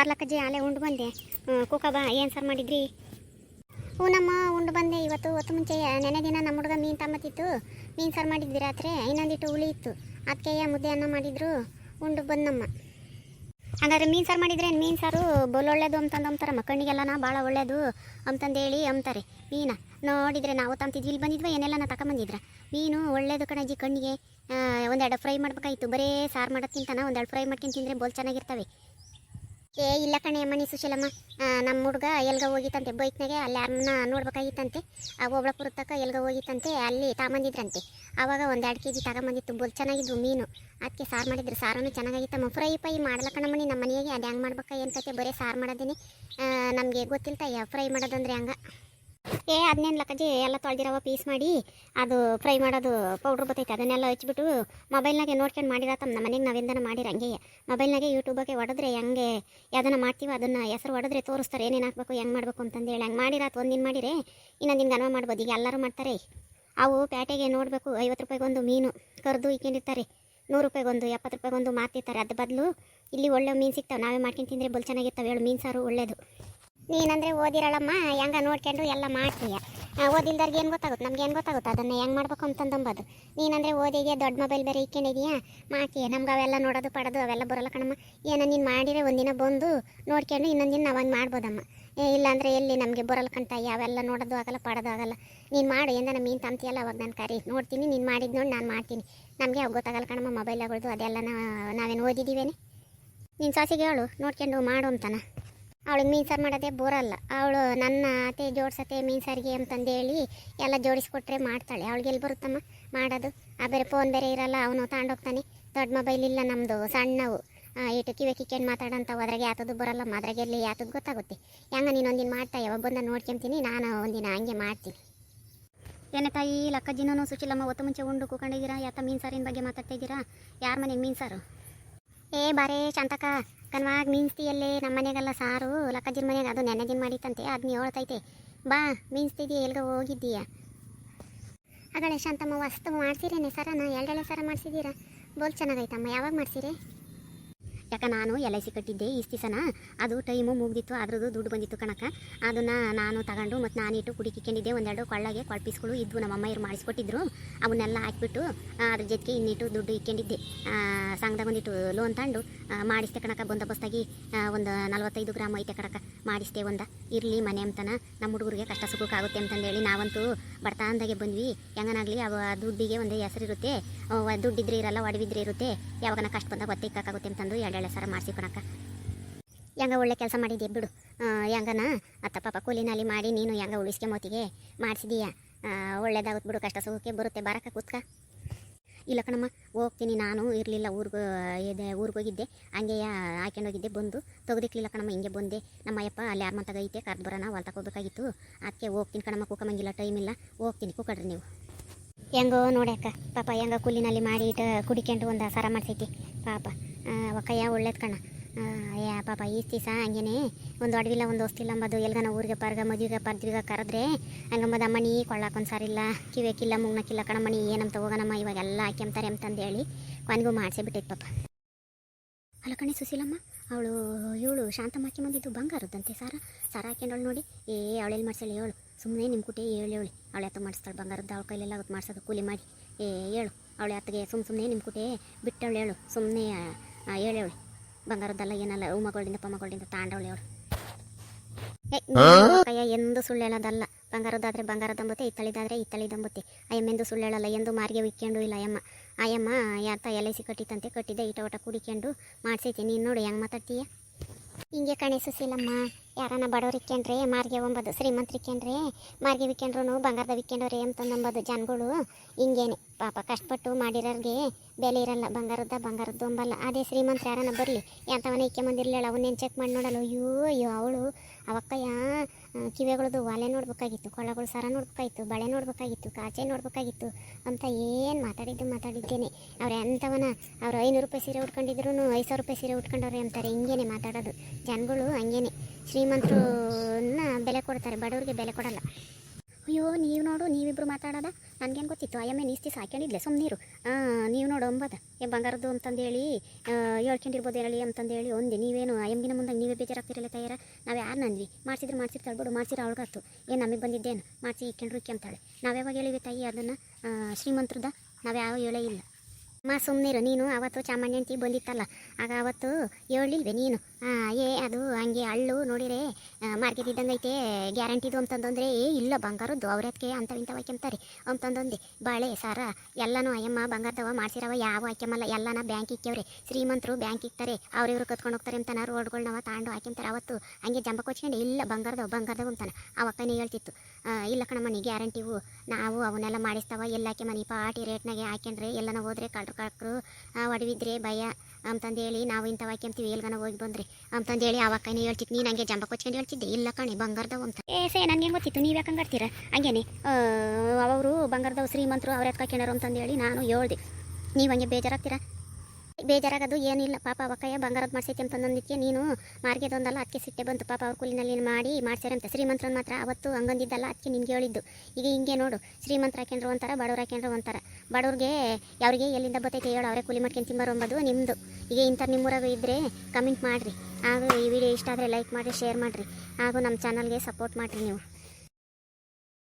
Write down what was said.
ಬರ್ಲಕ್ಕಜ್ಜಿ ಅಲ್ಲೇ ಉಂಡು ಬಂದೆ. ಕುಕ್ಕ ಬಾ, ಏನು ಸರ್ ಮಾಡಿದ್ರಿ? ಹ್ಞೂ ನಮ್ಮ ಉಂಡು ಬಂದೆ ಇವತ್ತು, ಹೊತ್ತು ಮುಂಚೆ ನೆನೆ ದಿನ ನಮ್ಮ ಹುಡುಗ ಮೀನು ತಮ್ಮತ್ತಿತ್ತು ಮೀನು ಸಾರು ಮಾಡಿದ್ವಿ ರಾತ್ರಿ, ಇನ್ನೊಂದಿಟ್ಟು ಹುಳಿ ಇತ್ತು. ಅದಕ್ಕೆ ಮುದ್ದೆ ಅನ್ನ ಮಾಡಿದ್ರು, ಉಂಡು ಬಂದಮ್ಮ. ಹಾಗಾದ್ರೆ ಮೀನು ಸಾರು ಮಾಡಿದ್ರೆ ಮೀನು ಸಾರು? ಬೊಲ್ಲೊಳ್ಳೇದು ಅಂತಂದು ಅಂತಾರಮ್ಮ ಕಣ್ಣಿಗೆಲ್ಲನ ಭಾಳ ಒಳ್ಳೇದು ಅಂತಂದೇಳಿ ಅಂತಾರೆ ಮೀನ, ನೋಡಿದ್ರೆ ನಾವು ತಂತಿದ್ವಿ ಇಲ್ಲಿ ಬಂದಿದ್ವ ಏನೆಲ್ಲ ತಗೊಂಬಂದಿದ್ರ ಮೀನು ಒಳ್ಳೇದು ಕಣಜ್ಜಿ, ಕಣ್ಣಿಗೆ. ಒಂದೆರಡು ಫ್ರೈ ಮಾಡ್ಬೇಕಾಯ್ತು. ಬರೇ ಸಾರು ಮಾಡೋದ್ಕಿಂತನ ಒಂದೆರಡು ಫ್ರೈ ಮಾಡ್ಕೊಂಡು ತಿಂದರೆ ಬೋಲ್ ಚೆನ್ನಾಗಿರ್ತವೆ. ಏ, ಇಲ್ಲ ಕಣೆ ಮನಿ ಸುಶೀಲಮ್ಮ. ನಮ್ಮ ಹುಡುಗ ಎಲ್ಗ ಹೋಗಿತ್ತಂತೆ, ಬೈಕ್ನಾಗೆ. ಅಲ್ಲಿ ಅಮ್ಮನ ನೋಡ್ಬೇಕಾಗಿತ್ತಂತೆ. ಆ ಒಬ್ಳಪುರ ತಕ್ಕ ಎಲ್ಗ ಹೋಗಿತ್ತಂತೆ, ಅಲ್ಲಿ ತಗೊಂಬಂದಿದ್ರಂತೆ. ಆವಾಗ ಒಂದು ಎರಡು ಕೆ ಜಿ ತಗೊಂಬಂದಿತ್ತು ಬೋಲ್ ಚೆನ್ನಾಗಿದ್ದು ಮೀನು. ಅದಕ್ಕೆ ಸಾರು ಮಾಡಿದ್ರು, ಸಾರನು ಚೆನ್ನಾಗಿತ್ತಮ್ಮ ಫ್ರೈ ಪೈ ಮಾಡಲ್ಲ ಕಣಮ್ಮನಿ ನಮ್ಮ ಮನೆಗೆ ಅದು ಹೆಂಗೆ ಮಾಡ್ಬೇಕಾ, ಏನು ಬರೀ ಸಾರು ಮಾಡೋದೇನೆ. ನಮಗೆ ಗೊತ್ತಿಲ್ತಯ್ಯ ಫ್ರೈ ಮಾಡೋದಂದ್ರೆ ಹಂಗ. ಏ ಅದನ್ನೇನು ಲಕ್ಕಜ್ಜಿ ಎಲ್ಲ ತೊಳೆದಿರವ ಪೀಸ್ ಮಾಡಿ, ಅದು ಫ್ರೈ ಮಾಡೋದು ಪೌಡ್ರ್ ಬತ್ತೈತೆ, ಅದನ್ನೆಲ್ಲ ಹಚ್ಬಿಟ್ಟು ಮೊಬೈಲ್ನಾಗೆ ನೋಡ್ಕೊಂಡು ಮಾಡಿರತ್ತಮ್ಮ ನಮ್ಮ ಮನೆಗೆ ನಾವೆಂದನ ಮಾಡಿರ ಹಂಗೆ ಮೊಬೈಲ್ನಾಗೆ ಯೂಟ್ಯೂಬಾಗೆ ಹೊಡೆದ್ರೆ ಹೆಂಗೆ ಯಾವ್ದನ್ನ ಮಾಡ್ತೀವಿ ಅದನ್ನು ಹೆಸರು ಹೊಡೆದ್ರೆ ತೋರಿಸ್ತಾರೆ, ಏನೇನು ಹಾಕ್ಬೇಕು, ಹೆಂಗೆ ಮಾಡಬೇಕು ಅಂತಂದೇಳಿ ಹಂಗೆ ಮಾಡಿರತ್ ಒಂದಿನ ಮಾಡಿರೆ ಇನ್ನೊಂದು ದಿನ ಗನವ ಮಾಡ್ಬೋದು. ಈಗ ಎಲ್ಲರೂ ಮಾಡ್ತಾರೆ. ಅವು ಪ್ಯಾಟೆಗೆ ನೋಡಬೇಕು, ಐವತ್ತು ರೂಪಾಯಿಗೊಂದು ಮೀನು, ಕರೆದು ಇಕ್ಕೊಂಡಿರ್ತಾರೆ. ನೂರು ರೂಪಾಯಿಗೊಂದು ಎಪ್ಪತ್ತು ರೂಪಾಯಿಗೊಂದು ಮಾರ್ತಿರ್ತಾರೆ ಅದ್ರ ಬದಲು ಇಲ್ಲಿ ಒಳ್ಳೆ ಮೀನು ಸಿಗ್ತಾವೆ, ನಾವೇ ಮಾಡ್ಕೊಂಡು ತಿಂದರೆ ಬಲ್ ಚೆನ್ನಾಗಿರ್ತಾವೆ. ಹೇಳು, ಮೀನು ಸಾರು ಒಳ್ಳೇದು. ನೀನಂದ್ರೆ ಓದಿರಳಮ್ಮ ಹೆಂಗ ನೋಡ್ಕೊಂಡು ಎಲ್ಲ ಮಾಡ್ತೀಯ. ಓದಿಲ್ದವ್ರಿಗೆ ಏನು ಗೊತ್ತಾಗುತ್ತೆ? ನಮ್ಗೆ ಏನು ಗೊತ್ತಾಗುತ್ತೆ? ಅದನ್ನು ಹೆಂಗೆ ಮಾಡ್ಬೇಕು ಅಂತಂದಂಬೋದು ನೀನಂದ್ರೆ ಓದಿಗೆ ದೊಡ್ಡ ಮೊಬೈಲ್ ಬೇರೆ ಇಕ್ಕೊಂಡಿದೀಯಾ? ಮಾಡ್ತೀಯ? ನಮ್ಗೆ ಅವೆಲ್ಲ ನೋಡೋದು ಪಡೋದು ಅವೆಲ್ಲ ಬರೋಲ್ಲ ಕಣಮ್ಮ. ಏನೋ ನೀನು ಮಾಡಿದ್ರೆ ಒಂದಿನ ಬಂದು ನೋಡ್ಕೊಂಡು ಇನ್ನೊಂದು ದಿನ ನಾವಂಗೆ ಮಾಡ್ಬೋದಮ್ಮ. ಏ, ಇಲ್ಲಾಂದ್ರೆ ಎಲ್ಲಿ ನಮಗೆ ಬರಲ್ಲ ಕಣ್ತಾಯಿ ಅವೆಲ್ಲ ನೋಡೋದು ಆಗಲ್ಲ ಪಡೋದು ಆಗಲ್ಲ. ನೀನು ಮಾಡು ಎಂದನ ಮೀನು ತಂತಿಯಲ್ಲ ಅವಾಗ ನಾನು ಕರಿ. ನೋಡ್ತೀನಿ ನೀನು ಮಾಡಿದ್ದು ನೋಡಿ ನಾನು ಮಾಡ್ತೀನಿ. ನಮಗೆ ಅವಾಗ ಗೊತ್ತಾಗಲ್ಲ ಕಣಮ್ಮ ಮೊಬೈಲ್ ಆಗೋದು ಅದೆಲ್ಲ ನಾವೇನು ಓದಿದ್ದೀವೇನೆ ನೀನು ಸಾಸಿಗೆ ಹೇಳು ನೋಡ್ಕೊಂಡು ಮಾಡು ಅಂತಾನ. ಅವಳಿಗೆ ಮೀನು ಸಾರು ಮಾಡೋದೇ ಅಲ್ಲ ಅವಳು ನನ್ನ ಅತ್ತೆ ಜೋಡ್ಸತ್ತೆ ಮೀನು ಸಾರಿಗೆ ಅಂತಂದೇಳಿ ಎಲ್ಲ ಜೋಡಿಸ್ಕೊಟ್ರೆ ಮಾಡ್ತಾಳೆ. ಅವಳಿಗೆ ಎಲ್ಲಿ ಬರುತ್ತಮ್ಮ? ಮಾಡೋದು. ಆ ಬೇರೆ ಫೋನ್ ಬೇರೆ ಇರಲ್ಲ ಅವನು ತಗೊಂಡೋಗ್ತಾನೆ ದೊಡ್ಡ ಮೊಬೈಲ್ ಇಲ್ಲ ನಮ್ಮದು ಸಣ್ಣವು. ಇಟ್ಟು ಕಿವೆ ಕಿಕ್ಕೇನು ಮಾತಾಡೋಂಥ ಅದ್ರಾಗೆ ಯಾತದ್ದು ಬರಲ್ಲಮ್ಮ. ಅದ್ರಾಗೆ ಎಲ್ಲಿ ಯಾತದು ಗೊತ್ತಾಗುತ್ತೆ. ಹೆಂಗ ನೀನು ಒಂದಿನ ಮಾಡ್ತಾ ಯಾವಾಗ ಬಂದ ನೋಡ್ಕೊಂತೀನಿ ನಾನು ಒಂದಿನ ಹಂಗೆ ಮಾಡ್ತೀನಿ. ಏನೇ ತಾಯಿ ಲಕ್ಕಜ್ಜಿನೂ ಸುಚಿಲಮ್ಮ ಒತ್ತು ಮುಂಚೆ ಉಂಡು ಕೂಕೊಂಡಿದ್ದೀರಾ? ಯಾತ ಮೀನು ಸಾರಿನ ಬಗ್ಗೆ ಮಾತಾಡ್ತಿದ್ದೀರಾ ಯಾರ ಮನೆಗೆ ಮೀನು ಸಾರು ಏ ಬಾರೇ ಶಾಂತಕ ಕನ್ವಾಗ ಮೀನ್ಸ್ತಿಯಲ್ಲೇ ನಮ್ಮ ಮನೆಗೆಲ್ಲ ಸಾರು, ಲಕ್ಕಜ್ಜಿನ ಮನೆಗೆ ಅದು ನೆನ್ನೆ ದಿನ ಮಾಡಿತ್ತಂತೆ ಅದನ್ನ ಹೇಳ್ತೈತೆ ಬಾ, ಮೀನ್ಸ್ತಿದೀಯ, ಎಲ್ಗ ಹೋಗಿದ್ದೀಯ? ಆಗಳೆ ಶಾಂತಮ್ಮ, ವಸ್ತು ಮಾಡ್ಸಿರೇನೆ ಸರನ? ಎರಡೆಳೆ ಸರ ಮಾಡಿಸಿದ್ದೀರಾ? ಬೋಲ್ ಚೆನ್ನಾಗೈತಮ್ಮ, ಯಾವಾಗ ಮಾಡ್ಸಿರಿ? ಯಾಕ ನಾನು ಎಲ್ ಐ ಸಿ ಕಟ್ಟಿದ್ದೆ ದಿವಸನ ಅದು ಟೈಮು ಮುಗ್ದಿತ್ತು ಅದ್ರದ್ದು ದುಡ್ಡು ಬಂದಿತ್ತು ಕಣಕ ಅದನ್ನು ನಾನು ತಗೊಂಡು ಮತ್ತು ನಾನಿಟ್ಟು ಕುಡಿಕಿಕೊಂಡಿದ್ದೆ ಒಂದೆರಡು ಕೊಳ್ಳಗೆ ಕೊಳ್ಪೀಸ್ಗಳು ಇದ್ವು ನಮ್ಮ ಅಮ್ಮ ಇವ್ರು ಮಾಡಿಸ್ಕೊಟ್ಟಿದ್ರು. ಅವನ್ನೆಲ್ಲ ಹಾಕ್ಬಿಟ್ಟು ಅದ್ರ ಜೊತೆಗೆ ಇನ್ನಿಟ್ಟು ದುಡ್ಡು ಇಕ್ಕೊಂಡಿದ್ದೆ. ಸಂಘದಾಗ ಒಂದಿಟ್ಟು ಲೋನ್ ತಗೊಂಡು ಮಾಡಿಸ್ತೆ ಕಣಕ ಬಂದೋಬಸ್ತಾಗಿ ಒಂದು ನಲ್ವತ್ತೈದು ಗ್ರಾಮ್ ಐತೆ ಕಣಕ ಮಾಡಿಸ್ದೆ ಒಂದ. ಇರಲಿ ಮನೆ ಅಂತನ. ನಮ್ಮ ಹುಡುಗರಿಗೆ ಕಷ್ಟ ಸುಖಕ್ಕಾಗುತ್ತೆ ಅಂತಂದೇಳಿ ನಾವಂತೂ ಬರ್ತಾಂದಾಗೆ ಬಂದ್ವಿ. ಹೆಂಗನಾಗಲಿ ಅವ ದುಡ್ಡಿಗೆ ಒಂದು ಹೆಸರಿರುತ್ತೆ. ದುಡ್ಡಿದ್ರೆ ಇರಲ್ಲ, ಒಡವಿದ್ರೆ ಇರುತ್ತೆ. ಯಾವಾಗನ ಕಷ್ಟ ಬಂದಾಗ ಒತ್ತೆ ಅಂತಂದು ಅಂತಂದು ಎರಡೆರಡು ಸರ, ಮಾಡಿಸಿ ಕಣಕ ಹೆಂಗ ಒಳ್ಳೆ ಕೆಲಸ ಮಾಡಿದ್ದೆ ಬಿಡು. ಹೆಂಗನ ಅತ್ತ ಪಾಪ ಕೂಲಿನಲ್ಲಿ ಮಾಡಿ ನೀನು ಹೆಂಗ ಉಳಿಸ್ಕೆ ಮೋತಿಗೆ ಮಾಡಿಸಿದೀಯ. ಒಳ್ಳೇದಾಗುತ್ತೆ ಬಿಡು, ಕಷ್ಟ ಸುಖಕ್ಕೆ ಬರುತ್ತೆ ಬರಕ ಕೂತ್ಕ. ಇಲ್ಲ ಕಣಮ್ಮ, ಹೋಗ್ತೀನಿ ನಾನು, ಇರಲಿಲ್ಲ ಊರಿಗೆ, ಇದೆ, ಊರಿಗೆ ಹೋಗಿದ್ದೆ. ಹಂಗೆ ಹೋಗಿದ್ದೆ, ಬಂದು ತೆಗೆದಿಕ್ಲಿಲ್ಲ ಕಣಮ್ಮ, ಹಿಂಗೆ ಬಂದೆ. ನಮ್ಮ ಅಯ್ಯಪ್ಪ ಅಲ್ಲಿ ಯಾರ ಮಂತಾಗ ಐತೆ ಕರ್ದು ಬರೋಣ ಹೊಲ್ ತಗೋಬೇಕಾಗಿತ್ತು ಅದಕ್ಕೆ ಹೋಗ್ತೀನಿ ಕಣಮ್ಮ, ಕೂಕಮಂಗಿಲ್ಲ ಟೈಮ್ ಇಲ್ಲ. ಹೋಗ್ತೀನಿ, ಕೂಕಡ್ರಿ ನೀವು. ಹೆಂಗೋ ನೋಡ್ಯಾಕ ಪಾಪ ಹೆಂಗ ಕೂಲಿನಲ್ಲಿ ಮಾಡಿ ಇಟ್ಟು ಕುಡಿಕೊಂಡು ಒಂದು ಸರ ಮಾಡ್ಸೈತಿ. ಪಾಪ. ಒಕ್ಕಯ್ಯ ಒಳ್ಳೇದು ಕಣ. ಅಯ್ಯ ಪಾಪ, ಈ ದಿವಸ ಹಂಗೇನೆ. ಒಂದು ಅಡವಿಲ್ಲ, ಒಂದು ಹೊಸ್ತಿಲ್ಲ ಅಂಬದು. ಎಲ್ಗನ ಊರಿಗೆ ಪರ್ಗ, ಮದುವೆಗೆ ಪರ್ದ್ವಿಗ ಕರೆದ್ರೆ ಹಂಗಂಬದು ಅಮ್ಮನಿ ಕೊಳ್ಳಾಕೊಂದು ಸಾರಿಲ್ಲ ಕಿವೇಕಿಲ್ಲ ಮುಗ್ನಕ್ಕಿಲ್ಲ ಕಣಮ್ಮನಿ ಏನಂತ ಹೋಗೋಣಮ್ಮ ಇವಾಗೆಲ್ಲ ಹಾಕ್ಯಂತಾರೆ ಅಂತಂದೇಳಿ ಕೊನೆಗೂ ಮಾಡಿಸೇ ಬಿಟ್ಟೈತೆ ಪಾಪ. ಅಲ್ಲ ಕಣೆ ಸುಶೀಲಮ್ಮ, ಅವಳು ಇವಳು ಶಾಂತಮ್ಮ ಹಾಕಿ ಬಂದಿದ್ದು ಬಂಗಾರದಂತೆ ಸಾರ. ಸಾರ ಹಾಕ್ಯಂಡವಳು ನೋಡಿ. ಏ ಅವಳೆಲ್ಲಿ ಮಾಡ್ಸಳಿ ಹೇಳು. ಸುಮ್ಮನೆ ನಿಮ್ಮ ಕುಟೆ ಹೇಳಿ ಹೇಳಿ. ಅವಳೆ ಹತ್ತು ಮಾಡಿಸ್ತಾಳೆ ಬಂಗಾರದ್ದು? ಅವಳ ಕೈಲೆಲ್ಲ ಅವತ್ತು ಮಾಡ್ಸೋದು ಕೂಲಿ ಮಾಡಿ. ಏ, ಹೇಳು. ಅವಳೆ ಹತ್ತಿಗೆ ಸುಮ್ಮ ಸುಮ್ಮನೆ ನಿಮ್ಮ ಕುಟೆ ಬಿಟ್ಟವಳು ಹೇಳು. ಸುಮ್ಮನೆ ಹೇಳಿ ಹೇಳಿ ಬಂಗಾರದ್ದಲ್ಲ ಏನಲ್ಲ ಉಮಗಳಿಂದ ಪಮ್ಮಗಳಿಂದ ತಾಂಡವಳು ಅವಳು. ಕೈಯ ಎಂದು ಸುಳ್ಳು ಹೇಳೋದಲ್ಲ. ಬಂಗಾರದಾದ್ರೆ ಬಂಗಾರದಂಬುತ್ತೆ ಇತ್ತಳಿದಾದ್ರೆ ಇತ್ತಳಿದಂಬುತ್ತೆ ಅಯ್ಯಮ್ಮೆಂದು ಸುಳ್ಳು ಹೇಳಲ್ಲ. ಎಂದು ಮಾರಿಗೆ ಇಕ್ಕೊಂಡು ಇಲ್ಲ ಅಯ್ಯಮ್ಮ. ಅಯ್ಯಮ್ಮ ಯಾತ ಎಲ್ ಐ ಸಿ ಕಟ್ಟಿತ್ತಂತೆ ಕಟ್ಟಿದ್ದೆ ಇಟ ಒಟ ಕುಡಿಕೊಂಡು ಮಾಡಿಸೈತೆ ನೀನು ನೋಡು ಹೆಂಗೆ ಮಾತಾಡ್ತೀಯ? ಹಿಂಗೆ ಕಣೆ ಸುಶೀಲಮ್ಮ. ಯಾರನ್ನ ಬಡವ್ರು ಇಕ್ಕೊಂಡ್ರೆ ಮಾರ್ಗೆ ಒಂಬದು ಶ್ರೀಮಂತರು ಇಕ್ಕೊಂಡ್ರೆ ಮಾರ್ಗೆ ವಿಕ್ಕೊಂಡ್ರು ಬಂಗಾರದ ವಿಕ್ಕೊಂಡವ್ರೆ ಅಂತಂದಂಬದು ಜನಗಳು. ಹಿಂಗೇನೆ, ಪಾಪ ಕಷ್ಟಪಟ್ಟು ಮಾಡಿರೋರಿಗೆ ಬೆಲೆ ಇರಲ್ಲ, ಬಂಗಾರದ ಬಂಗಾರದ್ದು ಅಂಬಲ್ಲ ಅದೇ ಶ್ರೀಮಂತ ಯಾರನ್ನ ಬರಲಿ ಎಂಥವನ್ನ ಇಕ್ಕೊಂಬಂದಿರ್ಲಿಲ್ಲ ಅವನ್ನೇನು ಚೆಕ್ ಮಾಡಿ ನೋಡಲ್ಲ. ಅಯ್ಯೋ ಅಯ್ಯೋ, ಅವಳು, ಅವಕ್ಕಯ್ಯ ಕಿವೆಗಳದು ಒಲೆ ನೋಡ್ಬೇಕಾಗಿತ್ತು ಕೊಳಗಳು ಸರ ನೋಡ್ಬೇಕಾಗಿತ್ತು, ಬಳೆ ನೋಡ್ಬೇಕಾಗಿತ್ತು, ಕಾಚೆ ನೋಡ್ಬೇಕಾಗಿತ್ತು ಅಂತ ಏನು ಮಾತಾಡಿದ್ದು ಮಾತಾಡಿದ್ದೇನೆ. ಅವ್ರು ಎಂಥವನ, ಅವ್ರು ಐನೂರು ರೂಪಾಯಿ ಸೀರೆ ಉಟ್ಕೊಂಡಿದ್ರು ಐದು ಸಾವಿರ ರೂಪಾಯಿ ಸೀರೆ ಉಟ್ಕೊಂಡವ್ರೆ ಅಂತಾರೆ. ಹಿಂಗೇನೆ ಮಾತಾಡೋದು. ಜನಗಳು ಹಂಗೇನೆ. ಶ್ರೀಮಂತರನ್ನ ಬೆಲೆ ಕೊಡ್ತಾರೆ, ಬಡವ್ರಿಗೆ ಬೆಲೆ ಕೊಡಲ್ಲ. ಅಯ್ಯೋ, ನೀವು ನೋಡು, ನೀವಿಬ್ರು ಮಾತಾಡೋದ? ನನಗೇನು ಗೊತ್ತಿತ್ತು? ಅಯ್ಯಮ್ಮೆ ನೀಸ್ತಿ ಸಾಕೊಂಡಿದ್ಲೆ ಸುಮ್ಮನೀರು ನೀವು ನೋಡು, ಅಂಬದ. ಏ, ಬಂಗಾರದ್ದು ಅಂತಂದೇಳಿ ಹೇಳ್ಕೊಂಡಿರ್ಬೋದು ಹೇಳಿ ಅಂತಂದೇಳಿ ಒಂದೇ. ನೀವೇನು ಅಯ್ಯಮ್ಗಿನ ಮುಂದೆ ನೀವೇ ಬೇಜಾರಾಗ್ತಿರಲ್ಲ ತಯಾರ ನಾವು ಯಾರು ನನ್ವಿ? ಮಾಡ್ಸಿದ್ರೆ ಮಾಡ್ಸಿರ್ತಾಳೆ ಬಿಡು ಮಾಡ್ಸಿರೋ ಅವಳಿಗಾತು. ಏನು ನಮಗೆ ಬಂದಿದ್ದೇನು? ಮಾಡಿಸಿ ಇಕ್ಕೊಂಡ್ರು ಇಕ್ಕೊಂತಾಳೆ ನಾವು ಯಾವಾಗ ಹೇಳಿವಿ ತಾಯಿ ಅದನ್ನು? ಶ್ರೀಮಂತರದ? ನಾವು ಯಾವ ಹೇಳೇ ಇಲ್ಲ. ಮಾ ಸುಮ್ಮನಿರು ನೀನು ಅವತ್ತು ಚಾಮಣ್ಣ ಬಂದಿತ್ತಲ್ಲ. ಆಗ ಅವತ್ತು ಹೇಳಿಲ್ವೇ ನೀನು? ಏ, ಅದು ಹಂಗೆ ಹಳ್ಳು ನೋಡಿರೆ ಮಾರ್ಕೆಟ್ ಇದ್ದಂಗೈತೆ, ಗ್ಯಾರಂಟಿದು ಅಂತಂದ್ರೆ ಏ, ಇಲ್ಲ ಬಂಗಾರದ್ದು ಅವ್ರದಕ್ಕೆ ಅಂತ ಇಂಥವು ಹಾಕ್ಯಂತಾರೆ ಅಂತಂದೊಂದು ಬಾಳೆ, ಸಾರ, ಎಲ್ಲನೂ ಅಯ್ಯಮ್ಮ ಬಂಗಾರದವ ಮಾಡ್ಸಿರವ, ಯಾವ ಹಾಕ್ಯಮಲ್ಲ ಎಲ್ಲನ ಬ್ಯಾಂಕ್ ಇಕ್ಕವ್ರೆ ಶ್ರೀಮಂತರು ಬ್ಯಾಂಕ್ ಇಕ್ತಾರೆ ಅವ್ರಿವ್ರು ಕತ್ಕೊಂಡು ಹೋಗ್ತಾರೆ ಅಂತಾನ, ರೋಡ್ಗಳ್ನವ ತಾಂಡು ಹಾಕ್ಯಂತಾರೆ ಅವತ್ತು ಹಂಗೆ ಜಂಬ ಕೊಚ್ಕೊಂಡು, ಇಲ್ಲ ಬಂಗಾರದವ ಬಂಗಾರದವ ಅಂತಾನೆ. ಅವಕ್ಕನೇ ಹೇಳ್ತಿತ್ತು ಇಲ್ಲ ಕಣಮ್ಮ, ನೀ ಗ್ಯಾರಂಟಿವು ನಾವು ಅವನ್ನೆಲ್ಲ ಮಾಡಿಸ್ತಾವ ಎಲ್ಲಾಕೆ ಮನಿ ಪಾಟಿ ರೇಟ್ನಾಗೆ ಹಾಕ್ಯಂಡ್ರೆ, ಎಲ್ಲನ ಹೋದ್ರೆ ಕಳ್ರು ಕಳ್ಕರು ಒಡವಿದ್ರೆ ಭಯ. ಅಂತಂದೇಳಿ ನಾವು ಇಂಥ ವಾಕ್ಯಂತೀವಿ ಎಲ್ಗನ ಹೋಗಿ ಬಂದ್ರಿ? ಅಂತಂದೇಳಿ ಅವಕ್ಕನೇ ಹೇಳ್ತಿತ್ತು ನೀನು ಹಂಗೆ ಜಂಬ ಕೊಚ್ಕೊಂಡು ಹೇಳ್ತಿದ್ದೆ? ಇಲ್ಲ ಕಣೆ ಬಂಗಾರದವು ಅಂತ ಏ ಸೇ ನನಗೆ ಗೊತ್ತಿತ್ತು, ನೀವು ಯಾಕೆ ಹಂಗಾಡ್ತೀರ ಹಂಗೇನೆ ಅವರು ಬಂಗಾರದವು ಶ್ರೀಮಂತರು ಅವ್ರ ಎತ್ಕಾಕ್ಯಣರು ಅಂತಂದೇಳಿ ನಾನು ಹೇಳ್ದೆ. ನೀವು ಹಂಗೆ ಬೇಜಾರಾಗ್ತೀರಾ? ಬೇಜಾರಾಗೋದು, ಏನಿಲ್ಲ. ಪಾಪ ಅವಕ್ಕಯ್ಯ ಬಂಗಾರದ ಮಾಡ್ಸೈತಿ ಅಂದಿದ್ದಕ್ಕೆ ನೀನು ಮಾರ್ಗೆದೊಂದಲ್ಲ ಅದಕ್ಕೆ ಸಿಟ್ಟೆ ಬಂತು. ಪಾಪ ಅವ್ರ ಕೂಲಿನಲ್ಲಿ ಮಾಡಿ ಮಾಡ್ಸ್ಯಾರಂತೆ ಶ್ರೀಮಂತ್ರ ಮಾತ್ರ ಅವತ್ತು ಹಂಗಂದಿದ್ದಲ್ಲ ಅದಕ್ಕೆ ನಿಮ್ಗೆ ಹೇಳಿದ್ದು. ಈಗ ಹಿಂಗೆ ನೋಡು, ಶ್ರೀಮಂತ್ರ ಹಾಕ್ಯಂಡ್ರು ಒಂಥರ, ಬಡವ್ರು ಹಾಕ್ಯಂಡ್ರು ಒಂಥರ. ಬಡವ್ರಿಗೆ ಅವ್ರಿಗೆ ಎಲ್ಲಿಂದ ಬರ್ತೈತೆ ಹೇಳು, ಅವರೇ ಕೂಲಿ ಮಾಡ್ಕೊಂಡು ತಿಂಬರು ಅಂಬೋದು ನಿಮ್ಮದು ಈಗ ಇಂಥ ನಿಮ್ಮೂರಾಗ ಇದ್ದರೆ ಕಮೆಂಟ್ ಮಾಡಿರಿ. ಹಾಗೂ ಈ ವಿಡಿಯೋ ಇಷ್ಟ ಆದರೆ ಲೈಕ್ ಮಾಡಿರಿ ಶೇರ್ ಮಾಡಿರಿ. ಹಾಗೂ ನಮ್ಮ ಚಾನಲ್ಗೆ ಸಪೋರ್ಟ್ ಮಾಡಿರಿ ನೀವು.